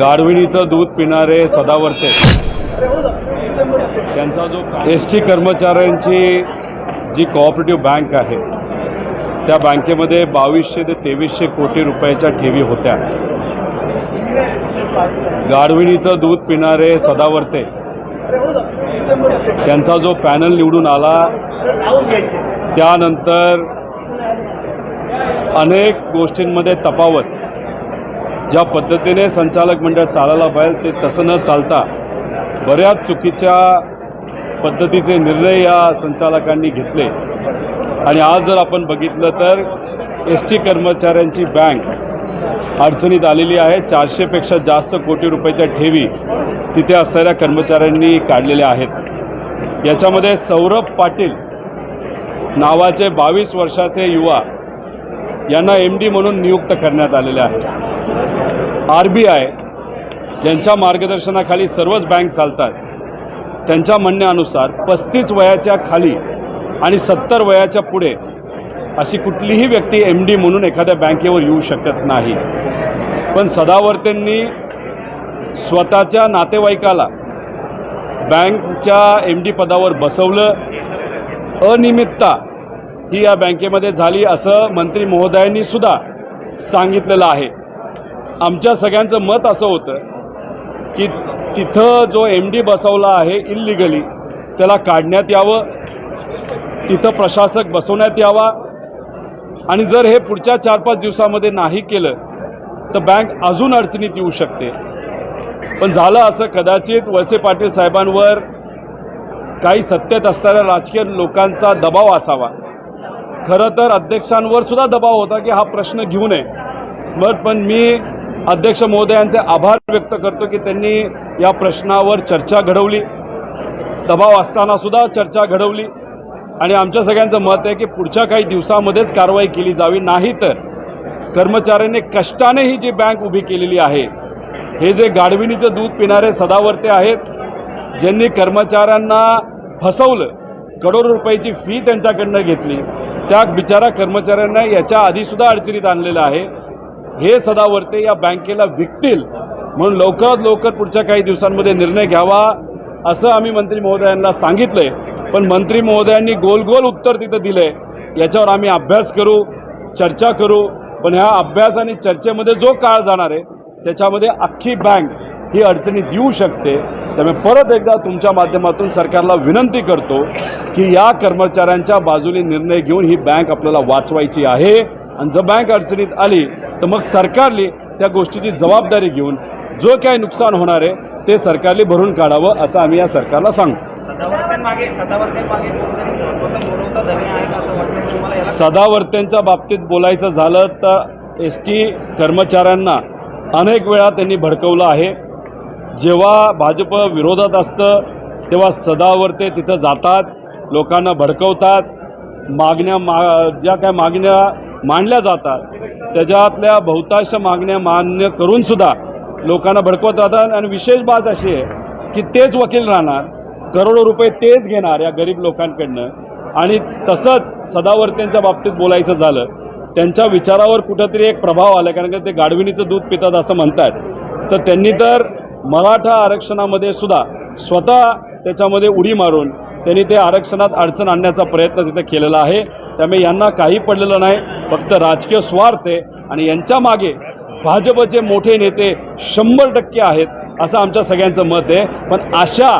गाढविणीचं दूध पिणारे सदावर्ते. त्यांचा जो एस टी कर्मचाऱ्यांची जी कोऑपरेटिव्ह बँक आहे त्या बँकेमध्ये बावीसशे ते तेवीसशे कोटी रुपयाच्या ठेवी होत्या. गाढविणीचं दूध पिणारे सदावर्ते. त्यांचा जो पॅनल निवडून आला त्यानंतर अनेक गोष्टींमध्ये तपावत ज्या पद्धतीने संचालक मंडळ चालायला पाहिजे ते तसं न चालता बऱ्याच चुकीच्या पद्धतीचे निर्णय या संचालकांनी घेतले. आणि आज जर आपण बघितलं तर एस टी कर्मचाऱ्यांची बँक अडचणीत आलेली आहे. चारशेपेक्षा जास्त कोटी रुपयाच्या ठेवी तिथे असणाऱ्या कर्मचाऱ्यांनी काढलेल्या आहेत. याच्यामध्ये सौरभ पाटील नावाचे बावीस वर्षाचे युवा यांना एम डी म्हणून नियुक्त करण्यात आलेले आहे. आर बी आय ज्यांच्या मार्गदर्शनाखाली सर्वच बँक चालतात त्यांच्या म्हणण्यानुसार पस्तीस वयाच्या खाली आणि सत्तर वयाच्या पुढे अशी कुठलीही व्यक्ती एम डी म्हणून एखाद्या बँकेवर येऊ शकत नाही. पण सदावर्तेंनी स्वतःच्या नातेवाईकाला बँकच्या एम डी पदावर बसवलं. अनियमितता ही या बँकेमध्ये झाली असं मंत्री महोदयांनी सुद्धा सांगितलेलं आहे. आमच्या सगळ्यांचं मत असं होतं की तिथं जो एम डी बसवला आहे इल्लिगली त्याला काढण्यात यावं तिथं प्रशासक बसवण्यात यावा. आणि जर हे पुढच्या चार पाच दिवसामध्ये नाही केलं तर बँक अजून अडचणीत येऊ शकते. पण झालं असं कदाचित वळसे पाटील साहेबांवर काही सत्तेत असणाऱ्या राजकीय लोकांचा दबाव असावा. खरं तर अध्यक्षांवर सुद्धा दबाव होता की हा प्रश्न घेऊ नये. मग पण मी अध्यक्ष महोदयांचे आभार व्यक्त करतो की त्यांनी या प्रश्नावर चर्चा घडवली. दबाव असतानासुद्धा चर्चा घडवली. आणि आमच्या सगळ्यांचं मत आहे की पुढच्या काही दिवसामध्येच कारवाई केली जावी. नाही तर कर्मचाऱ्यांनी कष्टाने ही जी बँक उभी केलेली आहे हे जे गाढविणीचं दूध पिणारे सदावर्ते आहेत ज्यांनी कर्मचाऱ्यांना फसवलं करोडो रुपयाची फी त्यांच्याकडनं घेतली त्या बिचारा कर्मचाऱ्यांना याच्या आधीसुद्धा अडचणीत आणलेलं आहे. हे सदावर्ते या बँकेला विकतील. म्हणून लवकरात लवकर पुढच्या काही दिवसांमध्ये निर्णय घ्यावा असं आम्ही मंत्री महोदयांना सांगितलंय. पण मंत्री महोदयांनी गोल गोल उत्तर तिथं दिलंय. याच्यावर आम्ही अभ्यास करू चर्चा करू. पण ह्या अभ्यास आणि चर्चेमध्ये जो काळ जाणार आहे त्याच्यामध्ये अख्खी बँक ही अडचणी देऊ शकते. त्यामुळे परत एकदा तुमच्या माध्यमातून सरकारला विनंती करतो की या कर्मचाऱ्यांच्या बाजूने निर्णय घेऊन ही बँक आपल्याला वाचवायची आहे. आणि जर बँक अडचणीत आली तर मग सरकारने त्या गोष्टीची जबाबदारी घेऊन जो काही नुकसान होणार आहे ते सरकारने भरून काढावं असं आम्ही या सरकारला याला सदावर्त्यांच्या बाबतीत बोलायचं झालं तर एस टी कर्मचाऱ्यांना अनेक वेळा त्यांनी भडकवलं आहे. जेव्हा भाजप विरोधात असतं तेव्हा सदावर्ते तिथं जातात लोकांना भडकवतात. मागण्या मा ज्या काय मागण्या मांडल्या जातात. त्याच्यातल्या बहुतांश मागण्या मान्य करूनसुद्धा लोकांना भडकवत राहतात. आणि विशेष बात अशी आहे की तेच वकील राहणार करोडो रुपये तेच घेणार या गरीब लोकांकडनं. आणि तसंच सदावर्त्यांच्या बाबतीत बोलायचं झालं त्यांच्या विचारावर कुठंतरी एक प्रभाव आला. कारण का ते गाढविणीचं दूध पितात असं म्हणतात तर त्यांनी तर मराठा आरक्षणामध्ये सुद्धा स्वतः त्याच्यामध्ये उडी मारून त्यांनी ते आरक्षणात अडचण आणण्याचा प्रयत्न तिथे केलेला आहे. त्यामुळे यांना काही पडलेलं नाही. फक्त राजकीय स्वार्थ आहे. आणि यांच्या मागे भाजपचे मोठे नेते शंभर टक्के आहेत असं आमच्या सगळ्यांचं मत आहे. पण अशा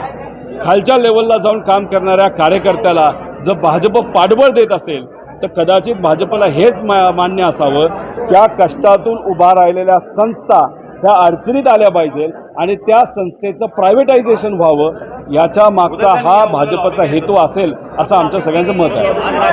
खालच्या लेवलला जाऊन काम करणाऱ्या कार्यकर्त्याला जर भाजप पाठबळ देत असेल तर कदाचित भाजपला हेच मा मान्य असावं. त्या कष्टातून उभा राहिलेल्या संस्था त्या अडचणीत आल्या पाहिजे आणि त्या संस्थेचं प्रायव्हेटायझेशन व्हावं. याच्या मागचा हा भाजपचा हेतू असेल असं आमच्या सगळ्यांचं मत आहे.